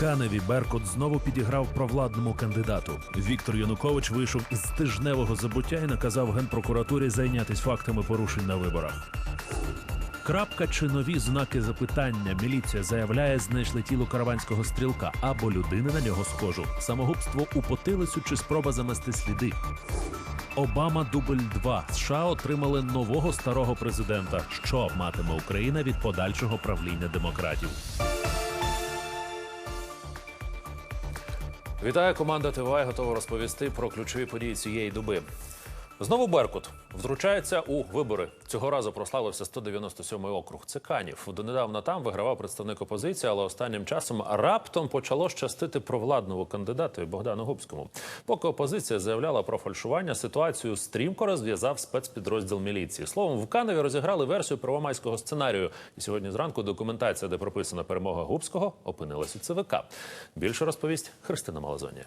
Каневі Беркут знову підіграв провладному кандидату. Віктор Янукович вийшов із тижневого забуття і наказав генпрокуратурі зайнятися фактами порушень на виборах. Крапка чи нові знаки запитання. Міліція заявляє, знайшли тіло караванського стрілка або людини на нього схожу. Самогубство у потилицю чи спроба замести сліди. Обама дубль 2 США отримали нового старого президента. Що матиме Україна від подальшого правління демократів? Вітаю, команда ТВА готова розповісти про ключові події цієї доби. Знову Беркут втручається у вибори. Цього разу прославився 197-й округ. Це Канів. Донедавна там вигравав представник опозиції, але останнім часом раптом почало щастити провладному кандидату Богдану Губському. Поки опозиція заявляла про фальшування, ситуацію стрімко розв'язав спецпідрозділ міліції. Словом, в Каневі розіграли версію первомайського сценарію. І сьогодні зранку документація, де прописана перемога Губського, опинилась у ЦВК. Більше розповість Христина Малазонія.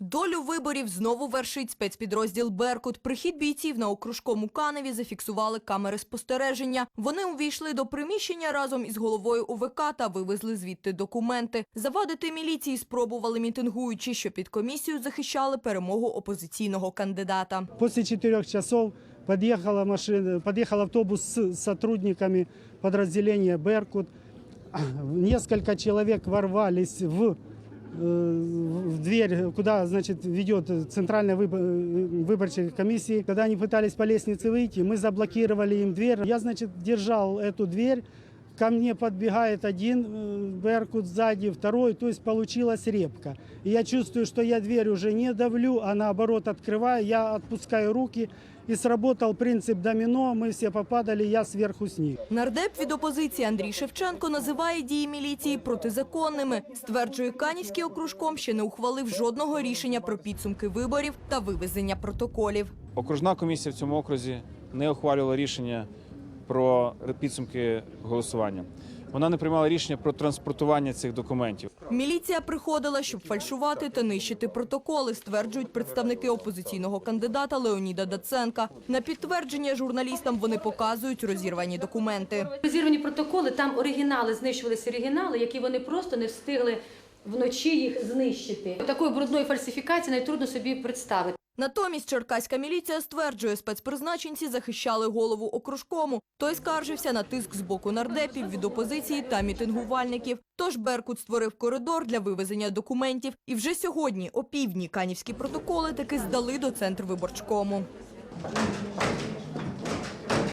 Долю виборів знову вершить спецпідрозділ Беркут. Прихід бійців на окружкому Каневі зафіксували камери спостереження. Вони увійшли до приміщення разом із головою УВК та вивезли звідти документи. Завадити міліції спробували мітингуючі, що під комісію захищали перемогу опозиційного кандидата. После четырех часов подъехала машина, подъехал автобус с сотрудниками подразделения «Беркут». Несколько человек ворвались в, э, в дверь, куда значит, ведет Центральная выбо- выборчая комиссия. Когда они пытались по лестнице выйти, мы заблокировали им дверь. Я значит, держал эту дверь. Ко мне подбегает один э, Беркут сзади, второй, то есть получилась репка. И я чувствую, что я дверь уже не давлю, а наоборот открываю, я отпускаю руки. И сработал принцип домино, мы все попадали, я сверху с них. Нардеп від опозиції Андрій Шевченко називає дії міліції протизаконними. Стверджує, Канівський окружком ще не ухвалив жодного рішення про підсумки виборів та вивезення протоколів. Окружна комісія в цьому окрузі не ухвалювала рішення про підсумки голосування. Вона не приймала рішення про транспортування цих документів. Міліція приходила, щоб фальшувати та нищити протоколи, стверджують представники опозиційного кандидата Леоніда Даценка. На підтвердження журналістам вони показують розірвані документи. Розірвані протоколи, там оригінали, знищувалися оригінали, які вони просто не встигли вночі їх знищити. Такої брудної фальсифікації навіть трудно собі представити. Натомість черкаська міліція стверджує, спецпризначенці захищали голову окружкому. Той скаржився на тиск з боку нардепів від опозиції та мітингувальників. Тож Беркут створив коридор для вивезення документів. І вже сьогодні, опівдні, канівські протоколи таки здали до центру виборчкому.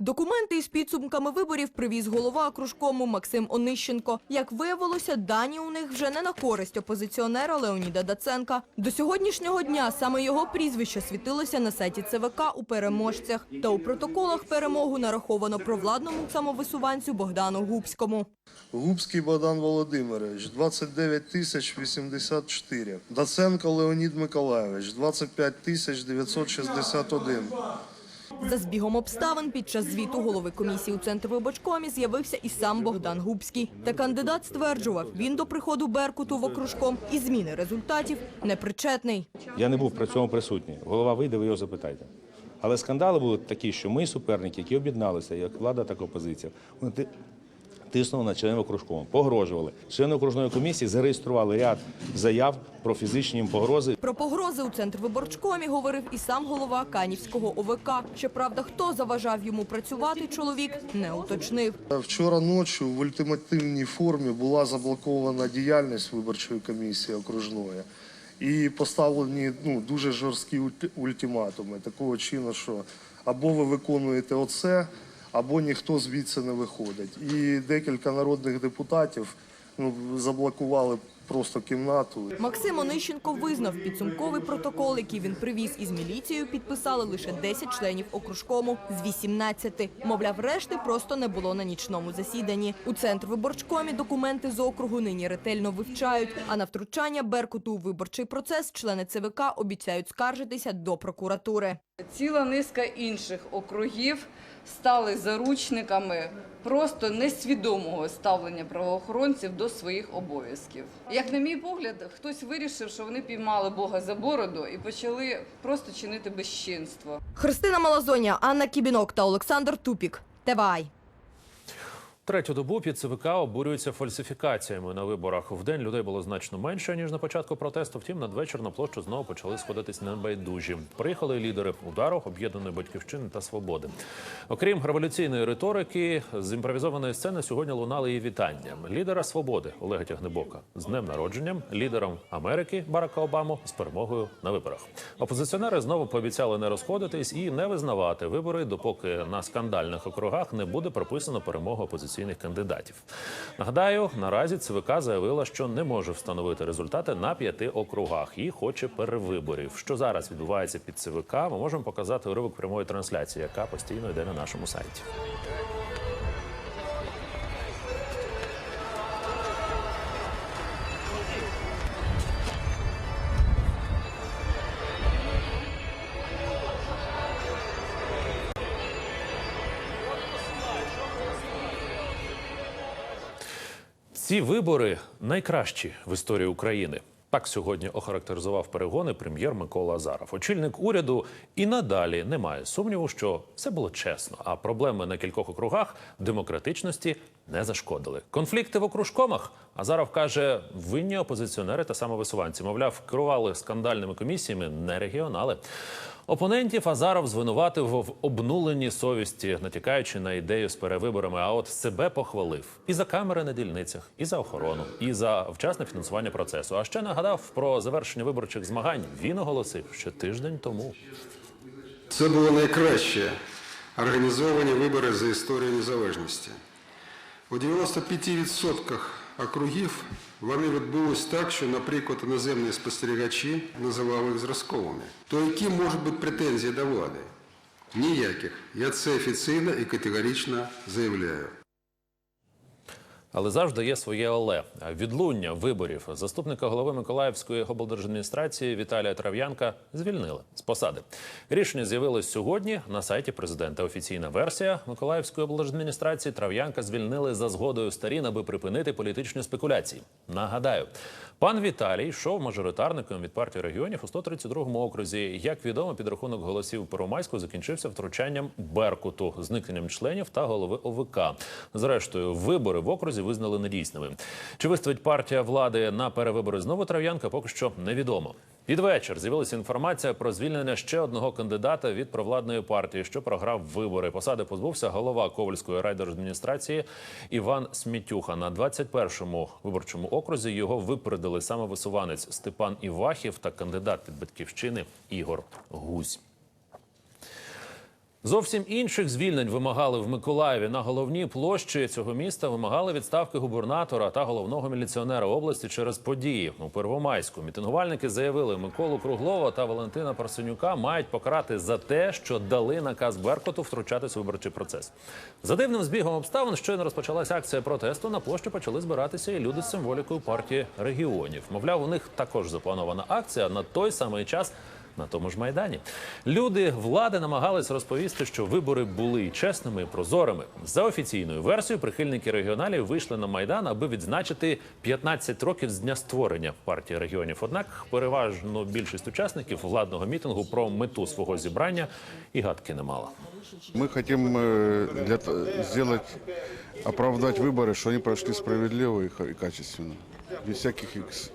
Документи із підсумками виборів привіз голова окружкому Максим Онищенко. Як виявилося, дані у них вже не на користь опозиціонера Леоніда Даценка. До сьогоднішнього дня саме його прізвище світилося на сайті ЦВК у переможцях. Та у протоколах перемогу нараховано провладному самовисуванцю Богдану Губському. Губський Богдан Володимирович 29 тисяч 84. Даценко Леонід Миколайович 25 тисяч 961. За збігом обставин під час звіту голови комісії у центрі виборчкомі з'явився і сам Богдан Губський. Та кандидат стверджував, він до приходу Беркуту в окружком і зміни результатів не причетний. Я не був при цьому присутній. Голова вийде, ви його запитайте. Але скандали були такі, що ми суперники, які об'єдналися, як влада, так і опозиція, вони тиснули на членів окружкому, погрожували. Члени окружної комісії зареєстрували ряд заяв про фізичні погрози. Про погрози у центр виборчкомі говорив і сам голова Канівського ОВК. Щоправда, хто заважав йому працювати, чоловік не уточнив. Вчора ночі в ультимативній формі була заблокована діяльність виборчої комісії окружної. І поставлені ну, дуже жорсткі ультиматуми такого чину, що або ви виконуєте оце, або ніхто звідси не виходить. І декілька народних депутатів ну, заблокували просто кімнату. Максим Онищенко визнав підсумковий протокол, який він привіз із міліцією, підписали лише 10 членів окружкому з 18. Мовляв, решти просто не було на нічному засіданні. У центр виборчкомі документи з округу нині ретельно вивчають. А на втручання Беркуту у виборчий процес члени ЦВК обіцяють скаржитися до прокуратури. Ціла низка інших округів стали заручниками просто несвідомого ставлення правоохоронців до своїх обов'язків. Як на мій погляд, хтось вирішив, що вони піймали Бога за бороду і почали просто чинити безчинство. Христина Малазоня, Анна Кібінок та Олександр Тупік. Тевай. Третю добу під ЦВК обурюються фальсифікаціями на виборах. В день людей було значно менше ніж на початку протесту. Втім, надвечір на площу знову почали сходитись небайдужі. Приїхали лідери удару об'єднаної батьківщини та свободи. Окрім революційної риторики, з імпровізованої сцени сьогодні лунали і вітання лідера свободи Олега Тягнебока з днем народженням, лідером Америки Барака Обаму з перемогою на виборах. Опозиціонери знову пообіцяли не розходитись і не визнавати вибори, допоки на скандальних округах не буде прописано перемога опозиційних кандидатів. Нагадаю, наразі ЦВК заявила, що не може встановити результати на п'яти округах і хоче перевиборів. Що зараз відбувається під ЦВК, ми можемо показати уривок прямої трансляції, яка постійно йде на нашому сайті. Ці вибори найкращі в історії України. Так сьогодні охарактеризував перегони прем'єр Микола Азаров. Очільник уряду і надалі не має сумніву, що все було чесно, а проблеми на кількох округах демократичності не зашкодили. Конфлікти в окружкомах Азаров каже, винні опозиціонери та самовисуванці. Мовляв, керували скандальними комісіями не регіонали. Опонентів Азаров звинуватив в обнуленні совісті, натякаючи на ідею з перевиборами. А от себе похвалив і за камери на дільницях, і за охорону, і за вчасне фінансування процесу. А ще нагадав про завершення виборчих змагань. Він оголосив, що тиждень тому. Це було найкраще організовані вибори за історію незалежності. У 95% округів вони відбулись так, що, наприклад, іноземні спостерігачі називали їх зразковими. То які можуть бути претензії до влади? Ніяких. Я це офіційно і категорично заявляю. Але завжди є своє але відлуння виборів заступника голови Миколаївської облдержадміністрації Віталія Трав'янка звільнили з посади. Рішення з'явилось сьогодні на сайті президента. Офіційна версія Миколаївської облдержадміністрації Трав'янка звільнили за згодою сторін, аби припинити політичні спекуляції. Нагадаю, пан Віталій йшов мажоритарником від партії регіонів у 132-му окрузі. Як відомо, підрахунок голосів Первомайську закінчився втручанням Беркуту, зникненням членів та голови ОВК. Зрештою, вибори в окрузі визнали недійсними. Чи виставить партія влади на перевибори знову Трав'янка, поки що невідомо. Під вечір з'явилася інформація про звільнення ще одного кандидата від провладної партії, що програв вибори. Посади позбувся голова Ковальської райдержадміністрації Іван Смітюха. На 21-му виборчому окрузі його випередили саме висуванець Степан Івахів та кандидат від батьківщини Ігор Гузь. Зовсім інших звільнень вимагали в Миколаєві. На головній площі цього міста вимагали відставки губернатора та головного міліціонера області через події у Первомайську. Мітингувальники заявили, Миколу Круглова та Валентина Парсенюка мають покарати за те, що дали наказ Беркуту втручатись у виборчий процес. За дивним збігом обставин, щойно розпочалася акція протесту. На площі почали збиратися і люди з символікою партії регіонів. Мовляв, у них також запланована акція на той самий час на тому ж майдані. Люди влади намагались розповісти, що вибори були чесними і прозорими. За офіційною версією, прихильники регіоналів вийшли на майдан, аби відзначити 15 років з дня створення партії регіонів. Однак переважно більшість учасників владного мітингу про мету свого зібрання і гадки не мала. Мы хотим э, для, т- сделать, оправдать выборы, что они прошли справедливо и, ха- и качественно, без всяких, экс-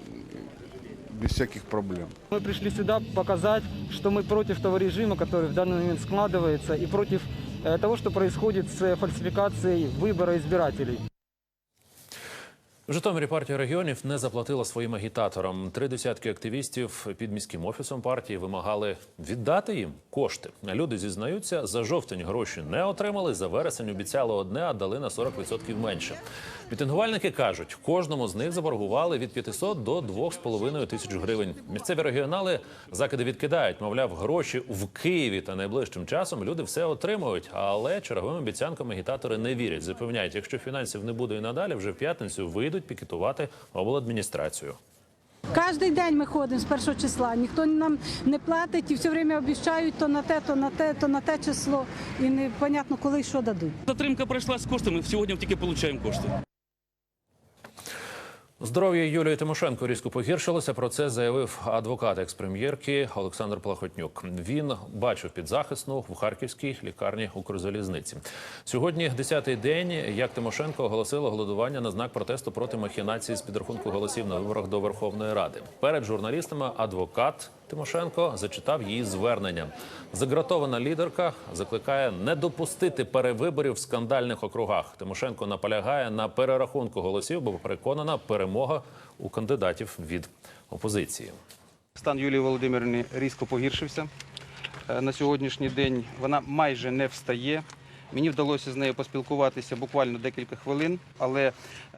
без всяких проблем. Мы пришли сюда показать, что мы против того режима, который в данный момент складывается, и против э, того, что происходит с э, фальсификацией выбора избирателей. В Житомирі партія регіонів не заплатила своїм агітаторам. Три десятки активістів під міським офісом партії вимагали віддати їм кошти. Люди зізнаються, за жовтень гроші не отримали. За вересень обіцяли одне, а дали на 40% менше. Мітингувальники кажуть, кожному з них заборгували від 500 до 2,5 тисяч гривень. Місцеві регіонали закиди відкидають. Мовляв, гроші в Києві та найближчим часом люди все отримують. Але черговим обіцянкам агітатори не вірять. Запевняють, якщо фінансів не буде і надалі, вже в п'ятницю вийдуть пікетувати обладміністрацію. Кожен день ми ходимо з першого числа. Ніхто нам не платить і все время обіцяють то на те, то на те, то на те число. І непонятно, коли і що дадуть. Затримка пройшла з коштами. Сьогодні тільки отримуємо кошти. Здоров'я Юлії Тимошенко різко погіршилося. Про це заявив адвокат експрем'єрки Олександр Плахотнюк. Він бачив підзахисну в харківській лікарні Укрзалізниці. Сьогодні десятий день, як Тимошенко оголосила голодування на знак протесту проти махінації з підрахунку голосів на виборах до Верховної Ради. Перед журналістами адвокат Тимошенко зачитав її звернення. Загратована лідерка закликає не допустити перевиборів в скандальних округах. Тимошенко наполягає на перерахунку голосів, бо переконана перемога у кандидатів від опозиції. Стан Юлії Володимирівни різко погіршився. Е, На сьогоднішній день вона майже не встає. Мені вдалося з нею поспілкуватися буквально декілька хвилин, але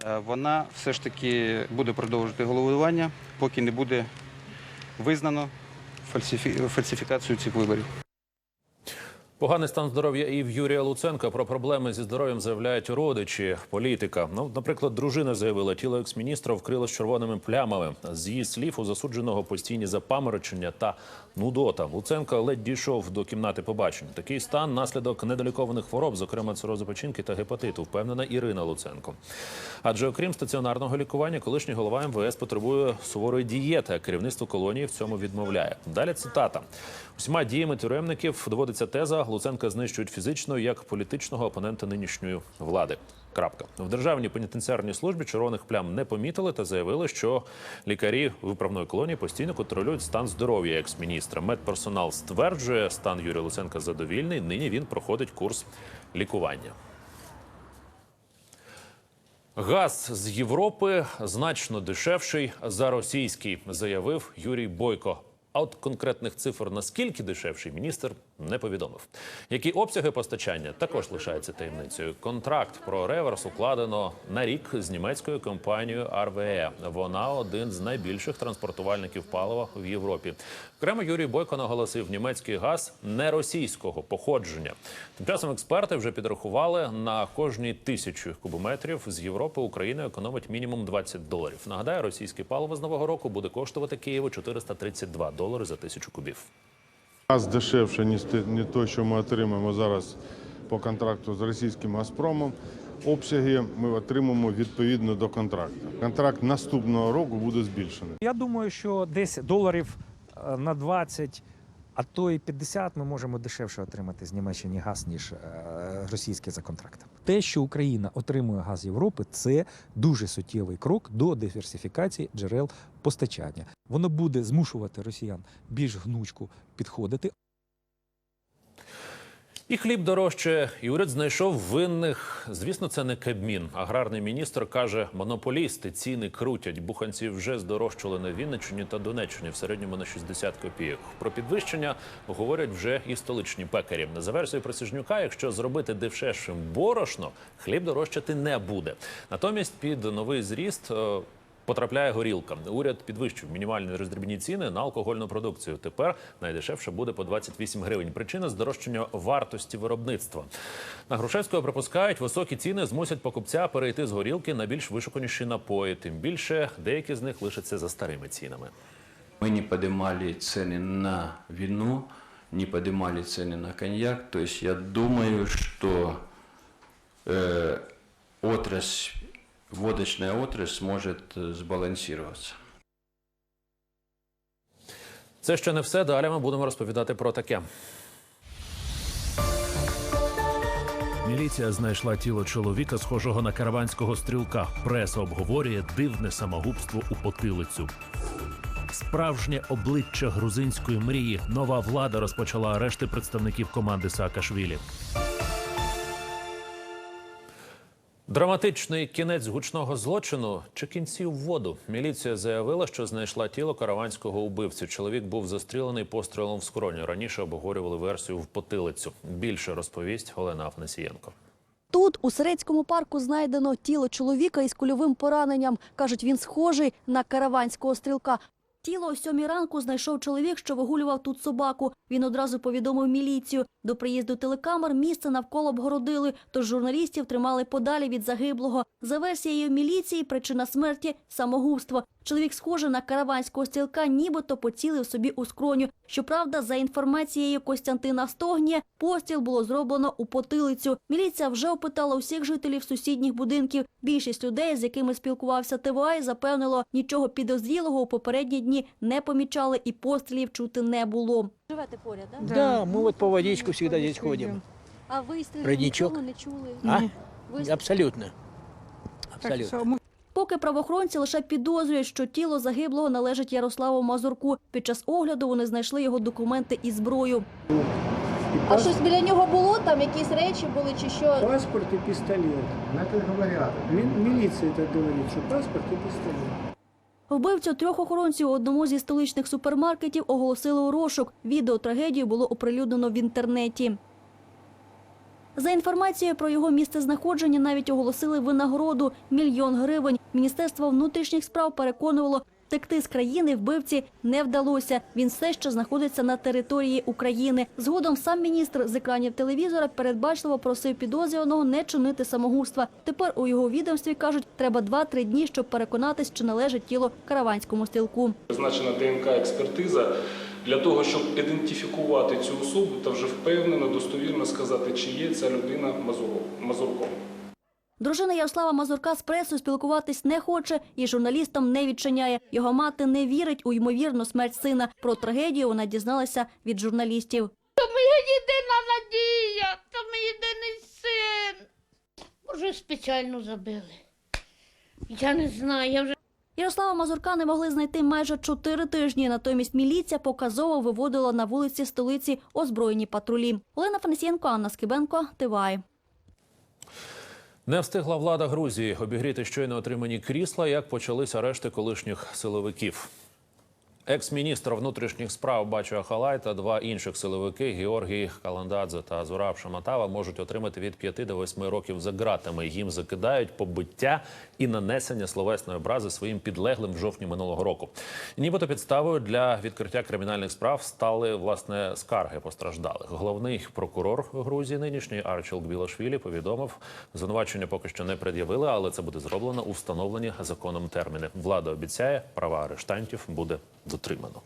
е, вона все ж таки буде продовжувати головування, поки не буде визнано фальсифі- фальсифікацію цих виборів. Поганий стан здоров'я і в Юрія Луценка. Про проблеми зі здоров'ям заявляють родичі, політика. Ну, наприклад, дружина заявила, тіло екс-міністра вкрило червоними плямами. З її слів у засудженого постійні запаморочення та нудота. Луценко ледь дійшов до кімнати побачень. Такий стан наслідок недолікованих хвороб, зокрема цирозу печінки та гепатиту, впевнена Ірина Луценко. Адже окрім стаціонарного лікування, колишній голова МВС потребує суворої дієти. а Керівництво колонії в цьому відмовляє. Далі цитата: усіма діями тюремників доводиться теза. Луценка знищують фізично як політичного опонента нинішньої влади. Крапка в державній пенітенціарній службі червоних плям не помітили та заявили, що лікарі виправної колонії постійно контролюють стан здоров'я екс-міністра. Медперсонал стверджує, стан Юрія Луценка задовільний. Нині він проходить курс лікування. Газ з Європи значно дешевший за російський, заявив Юрій Бойко. А от конкретних цифр наскільки дешевший міністр не повідомив. Які обсяги постачання також лишаються таємницею. Контракт про реверс укладено на рік з німецькою компанією RWE. Вона один з найбільших транспортувальників палива в Європі. Окремо Юрій Бойко наголосив, німецький газ не російського походження. Тим часом експерти вже підрахували на кожні тисячу кубометрів з Європи Україна економить мінімум 20 доларів. Нагадаю, російське паливо з нового року буде коштувати Києву 432 долари за тисячу кубів. Газ дешевше, ніж те- не той, що ми отримаємо зараз по контракту з російським Газпромом. Обсяги ми отримаємо відповідно до контракту. Контракт наступного року буде збільшений. Я думаю, що десь доларів е, на 20, а то і 50 ми можемо дешевше отримати з Німеччини газ, ніж е, російський за контрактом. Те, що Україна отримує газ Європи, це дуже суттєвий крок до диверсифікації джерел постачання. Воно буде змушувати росіян більш гнучко підходити, І хліб дорожче, і уряд знайшов винних. Звісно, це не Кабмін. Аграрний міністр каже, монополісти ціни крутять. Буханці вже здорожчали на Вінниччині та Донеччині в середньому на 60 копійок. Про підвищення говорять вже і столичні пекарі. За версією Присяжнюка, якщо зробити дешевшим борошно, хліб дорожчати не буде. Натомість під новий зріст. е, Потрапляє горілка. Уряд підвищив мінімальні роздрібні ціни на алкогольну продукцію. Тепер найдешевше буде по 28 гривень. Причина здорожчання вартості виробництва. На Грушевського припускають, високі ціни змусять покупця перейти з горілки на більш вишуканіші напої. Тим більше деякі з них лишаться за старими цінами. Мы не поднимали цены на вино, не поднимали цены на коньяк. То есть я думаю, что э, отрасль, водочная отрасль сможет э, сбалансироваться. Це ще не все. Далі ми будемо розповідати про таке. Міліція знайшла тіло чоловіка, схожого на караванського стрілка. Преса обговорює дивне самогубство у потилицю. Справжнє обличчя грузинської мрії. Нова влада розпочала арешти представників команди Саакашвілі. Драматичний кінець гучного злочину чи кінці в воду. Міліція заявила, що знайшла тіло караванського убивця. Чоловік був застрілений пострілом в скроню. Раніше обговорювали версію в потилицю. Більше розповість Олена Афнасієнко. Тут, у Серецькому парку, знайдено тіло чоловіка із кульовим пораненням. Кажуть, він схожий на караванського стрілка. Тіло о сьомій ранку знайшов чоловік, що вигулював тут собаку. Він одразу повідомив міліцію. До приїзду телекамер місце навколо обгородили, тож журналістів тримали подалі від загиблого. За версією міліції, причина смерті – самогубство. Чоловік, схожий на караванського стрілка, нібито поцілив собі у скроню. Щоправда, за інформацією Костянтина Стогнія, постріл було зроблено у потилицю. Міліція вже опитала усіх жителів сусідніх будинків. Більшість людей, з якими спілкувався ТВА, запевнило, нічого підозрілого у попередні дні не помічали і пострілів чути не було. Живете поряд, да? Да, мы вот по водичку всегда здесь ходим. А вистрілів Родничок. нічого не чули? А? Вистрілів? Абсолютно. Абсолютно. Поки правоохоронці лише підозрюють, що тіло загиблого належить Ярославу Мазурку. Під час огляду вони знайшли його документи і зброю. А щось біля нього було? Там якісь речі були чи що? Паспорт и пистолет. Это говорят. Милиция это говорит, что паспорт и пистолет. Вбивцю трьох охоронців у одному зі столичних супермаркетів оголосили у розшук. Відео трагедії було оприлюднено в інтернеті. За інформацією про його місцезнаходження навіть оголосили винагороду – мільйон гривень. Міністерство внутрішніх справ переконувало, втекти з країни вбивці не вдалося. Він все ще знаходиться на території України. Згодом сам міністр з екранів телевізора передбачливо просив підозрюваного не чинити самогубства. Тепер у його відомстві кажуть, треба 2-3 дні, щоб переконатись, чи належить тіло караванському стрілку. Призначена ДНК-експертиза для того, щоб ідентифікувати цю особу та вже впевнено, достовірно сказати, чи є ця людина Мазурком. Дружина Ярослава Мазурка з пресою спілкуватись не хоче і журналістам не відчиняє. Його мати не вірить у ймовірну смерть сина. Про трагедію вона дізналася від журналістів. То моя єдина надія, то мій єдиний син. Може, спеціально забили. Я не знаю, я вже. Ярослава Мазурка не могли знайти майже чотири тижні. Натомість міліція показово виводила на вулиці столиці озброєні патрулі. Олена Фанасієнко, Анна Скибенко, Тивай. Не встигла влада Грузії обігріти щойно отримані крісла, як почались арешти колишніх силовиків. Екс-міністр внутрішніх справ Бачу Ахалай та два інших силовики Георгій Каландадзе та Зураб Шаматава можуть отримати від 5 до 8 років за ґратами. Їм закидають побиття і нанесення словесної образи своїм підлеглим в жовтні минулого року. Нібито підставою для відкриття кримінальних справ стали власне скарги постраждалих. Головний прокурор Грузії нинішній Арчел Білашвілі повідомив, звинувачення поки що не пред'явили, але це буде зроблено у встановлені законом терміни. Влада обіцяє, права арештантів буде дотримано.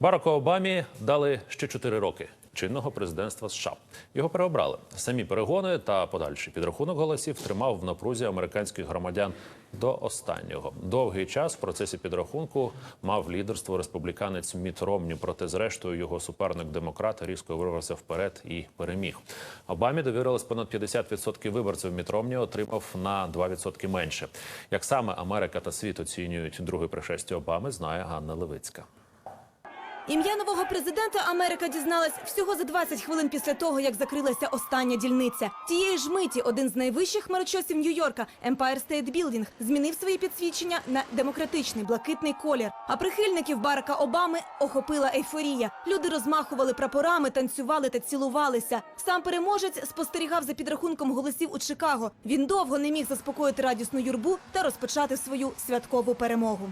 Бараку Обамі дали ще 4 роки чинного президентства США. Його переобрали. Самі перегони та подальший підрахунок голосів тримав в напрузі американських громадян до останнього. Довгий час в процесі підрахунку мав лідерство республіканець Міт Ромні, проте зрештою його суперник демократ різко вирвався вперед і переміг. Обамі довірилось понад 50% виборців. Міт Ромні отримав на 2% менше. Як саме Америка та світ оцінюють друге пришестя Обами, знає Ганна Левицька. Ім'я нового президента Америка дізналась всього за 20 хвилин після того, як закрилася остання дільниця. Тієї ж миті один з найвищих хмарочосів Нью-Йорка, Empire State Building, змінив свої підсвідчення на демократичний блакитний колір. А прихильників Барака Обами охопила ейфорія. Люди розмахували прапорами, танцювали та цілувалися. Сам переможець спостерігав за підрахунком голосів у Чикаго. Він довго не міг заспокоїти радісну юрбу та розпочати свою святкову перемогу.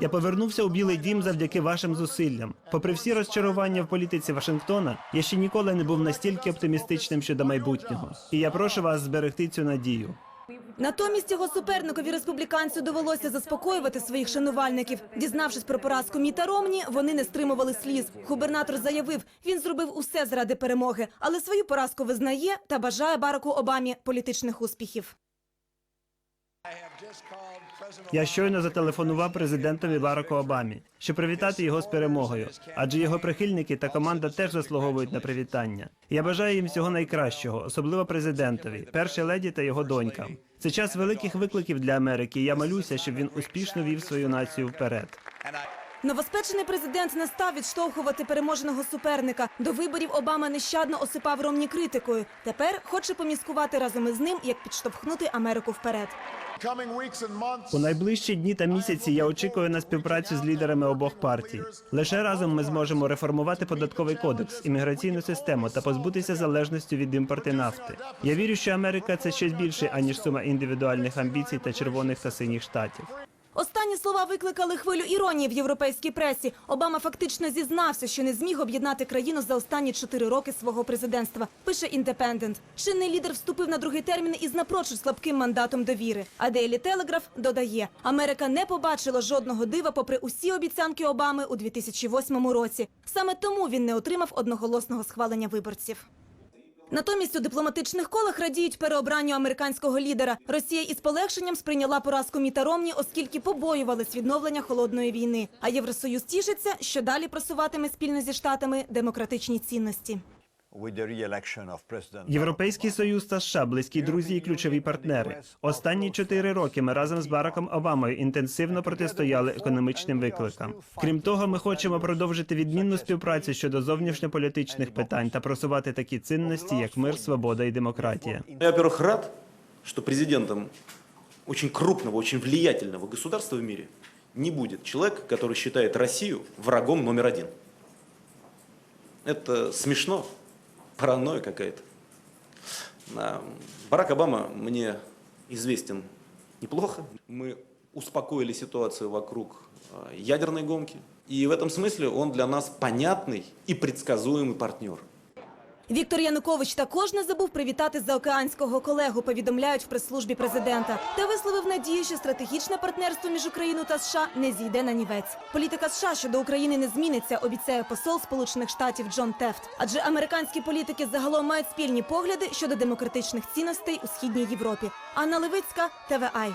Я повернувся у Білий Дім завдяки вашим зусиллям. Попри всі розчарування в політиці Вашингтона, я ще ніколи не був настільки оптимістичним щодо майбутнього. І я прошу вас зберегти цю надію. Натомість його суперникові республіканцю довелося заспокоювати своїх шанувальників. Дізнавшись про поразку Міта Ромні, вони не стримували сліз. Губернатор заявив, він зробив усе заради перемоги, але свою поразку визнає та бажає Бараку Обамі політичних успіхів. Я щойно зателефонував президентові Бараку Обамі, щоб привітати його з перемогою, адже його прихильники та команда теж заслуговують на привітання. Я бажаю їм всього найкращого, особливо президентові, першій леді та його донькам. Це час великих викликів для Америки. і Я молюся, щоб він успішно вів свою націю вперед. Новоспечений президент не став відштовхувати переможеного суперника. До виборів Обама нещадно осипав Ромні критикою. Тепер хоче поміскувати разом із ним, як підштовхнути Америку вперед. У найближчі дні та місяці я очікую на співпрацю з лідерами обох партій. Лише разом ми зможемо реформувати податковий кодекс, імміграційну систему та позбутися залежності від імпорти нафти. Я вірю, що Америка це щось більше аніж сума індивідуальних амбіцій та червоних та синіх штатів. Слова викликали хвилю іронії в європейській пресі. Обама фактично зізнався, що не зміг об'єднати країну за останні чотири роки свого президентства. Пише «Індепендент». Чинний лідер вступив на другий термін із напрочуд слабким мандатом довіри. А Дейлі Телеграф додає: Америка не побачила жодного дива, попри усі обіцянки Обами у 2008 році. Саме тому він не отримав одноголосного схвалення виборців. Натомість у дипломатичних колах радіють переобранню американського лідера. Росія із полегшенням сприйняла поразку Міта Ромні, оскільки побоювались відновлення холодної війни. А Євросоюз тішиться, що далі просуватиме спільно зі штатами демократичні цінності. Європейський союз та США близькі друзі і ключові партнери. Останні чотири роки ми разом з Бараком Обамою інтенсивно протистояли економічним викликам. Крім того, ми хочемо продовжити відмінну співпрацю щодо зовнішньополітичних питань та просувати такі цінності, як мир, свобода і демократія. Я, во-первых, рад, что президентом очень крупного, очень влиятельного государства в мире не будет человек, который считает Россию врагом номер один. Это смешно, Паранойя какая-то. А, Барак Обама мне известен неплохо. Мы успокоили ситуацию вокруг а, ядерной гонки. И в этом смысле он для нас понятный и предсказуемый партнер. Віктор Янукович також не забув привітати заокеанського колегу, повідомляють в прес-службі президента, та висловив надію, що стратегічне партнерство між Україною та США не зійде на нівець. Політика США щодо України не зміниться, обіцяє посол Сполучених Штатів Джон Тефт. Адже американські політики загалом мають спільні погляди щодо демократичних цінностей у східній Європі. Анна Левицька, ТВАЙ.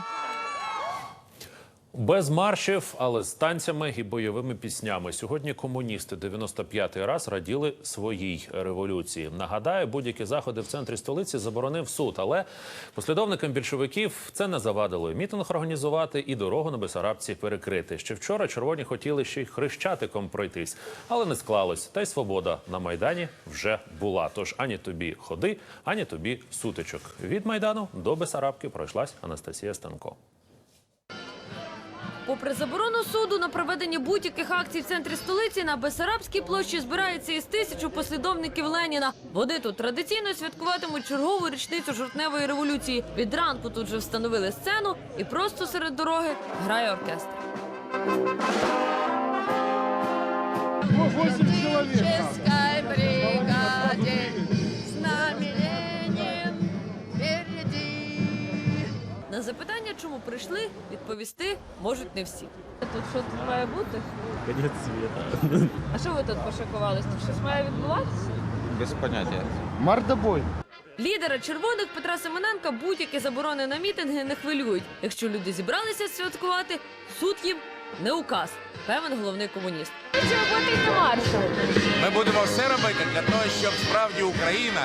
Без маршів, але з танцями і бойовими піснями. Сьогодні комуністи 95-й раз раділи своїй революції. Нагадаю, будь-які заходи в центрі столиці заборонив суд, але послідовникам більшовиків це не завадило і мітинг організувати і дорогу на Бесарабці перекрити. Ще вчора червоні хотіли ще й хрещатиком пройтись, але не склалось. Та й свобода на майдані вже була. Тож ані тобі ходи, ані тобі сутичок. Від майдану до Бесарабки пройшлась Анастасія Станко. Попри заборону суду на проведення будь-яких акцій в центрі столиці, на Бесарабській площі збирається із тисячу послідовників Леніна. Вони тут традиційно святкуватимуть чергову річницю жовтневої революції. Від ранку тут же встановили сцену і просто серед дороги грає оркестр. Ческой На запитання, чому прийшли, відповісти можуть не всі. Тут що тут має бути? Конець світу. А що ви тут пошикувались? Тут щось має відбуватися? Без поняття. Мордобой. Лідера червоних Петра Семененка будь-які заборони на мітинги не хвилюють. Якщо люди зібралися святкувати, суд їм не указ. Певен головний комуніст. Ми будемо все робити для того, щоб справді Україна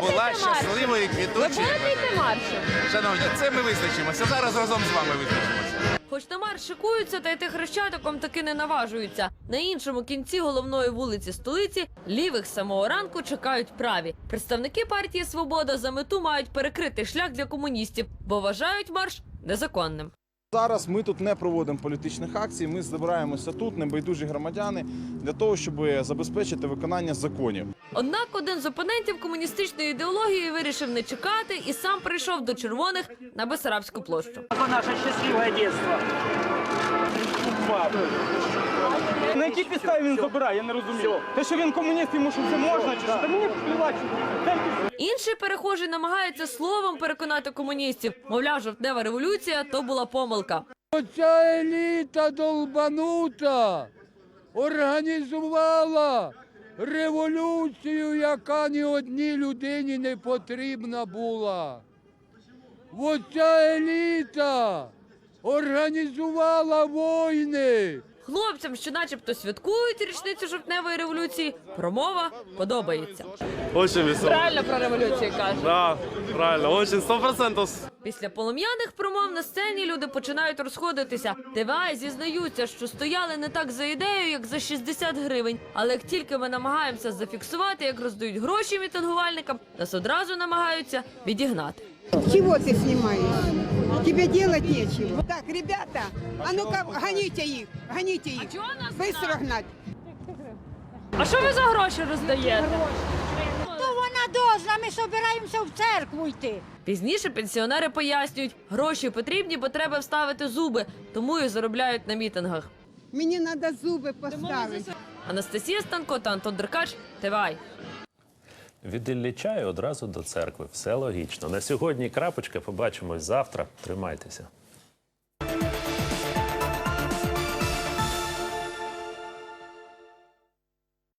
була щасливою і квітучою. Ви будете маршем? Шановні, це ми визначимося. Зараз разом з вами визначимося. Хоч на марш шикуються, та йти хрещатиком таки не наважуються. На іншому кінці головної вулиці столиці лівих з самого ранку чекають праві. Представники партії Свобода за мету мають перекрити шлях для комуністів, бо вважають марш незаконним. Зараз ми тут не проводимо політичних акцій. Ми збираємося тут, небайдужі громадяни, для того, щоб забезпечити виконання законів. Однак один з опонентів комуністичної ідеології вирішив не чекати і сам прийшов до червоних на Бесарабську площу. Наше щасливе дитинство. На якій підставі він забирає, я не розумію. Те, що він комуніст, йому що це можна, чи що? Та мені плювати. Інший перехожий намагається словом переконати комуністів. Мовляв, жовтнева революція то була помилка. Оця еліта долбанута організувала революцію, яка ні одній людині не потрібна була. Оця еліта організувала війни. Хлопцям, що начебто святкують річницю жовтневої революції, промова подобається. Очень весело. Правильно про революцію кажуть. Да, правильно, очень, сто процентов. Після полум'яних промов на сцені люди починають розходитися. ТВА зізнаються, що стояли не так за ідеєю, як за 60 гривень. Але як тільки ми намагаємося зафіксувати, як роздають гроші мітингувальникам, нас одразу намагаються відігнати. Чего ты снимаешь? Тебе делать нечего. Так, ребята, а ну-ка, гоните их, гоните их. Быстро гнать. А що ви за гроші роздаєте? То вона на ми собираємося в церкву йти. Пізніше пенсіонери пояснюють, гроші потрібні, бо треба вставити зуби, тому і заробляють на мітингах. Мені треба зуби поставити. Анастасія Станко та Антон Деркач, ТВАЙ. Від Ілліча і одразу до церкви. Все логічно. На сьогодні крапочка. Побачимось завтра. Тримайтеся.